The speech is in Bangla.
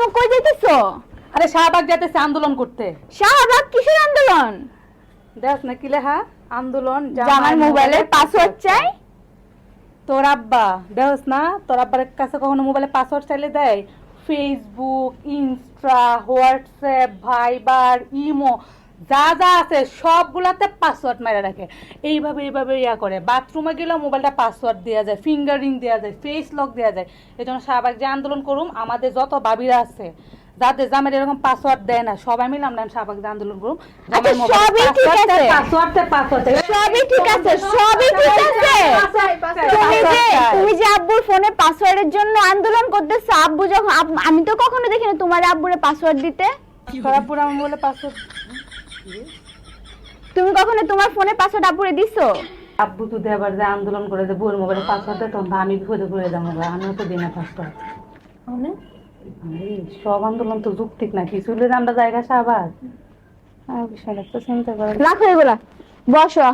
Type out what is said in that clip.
আম্মু কই যাইতেছো? আরে শাহবাগ যাইতেছে আন্দোলন করতে। শাহবাগ কিসের আন্দোলন? দেখ না কি লেখা? আন্দোলন জামার মোবাইলের পাসওয়ার্ড চাই। তোর আব্বা দেহস না? তোর আব্বার কাছে কখনো মোবাইলের পাসওয়ার্ড চাইলে দেয়? Facebook Insta WhatsApp Viber imo যা যা আছে সবগুলাতে পাসওয়ার্ড মেরে রাখে। এইভাবে এইভাবে ইয়া করে। বাথরুমে গেলেও মোবাইলটা পাসওয়ার্ড দেওয়া যায় ফিঙ্গারিং দেওয়া যায় ফেস লক দেওয়া যায়। এই জন্য শাহবাগ যে আন্দোলন করুম আমাদের যত বাবিরা আছে যাদের জামের এরকম পাসওয়ার্ড দেয় না সবাই মিলে আমরা শাহবাগ যে আন্দোলন করুম। আচ্ছা, সবই ঠিক আছে। পাসওয়ার্ড পাসওয়ার্ড সবই ঠিক আছে। সবই ঠিক আছে। তুমি যে আব্বুর ফোনে পাসওয়ার্ডের জন্য আন্দোলন করতেছো আব্বু যখন আমি তো কখনো দেখিনি তোমার আব্বুরে পাসওয়ার্ড দিতে। তোরা পুরো আমার বলে পাসওয়ার্ড তুমি কখনো তোমার ফোনে পাসওয়ার্ড আব্বুরে দিছো? আব্বু তো দেবার যে আন্দোলন করে যে বউর মোবাইলে পাসওয়ার্ড দেয় তখন তো আমি বিপদে পড়ে যাব। আমিও তো দিনে পাসওয়ার্ড সব আন্দোলন তো যুক্তিক না কিছু হলে আমরা জায়গা সাবাস। আর বিষয়টা তো চিন্তা করে রাখো এগুলা। বসো।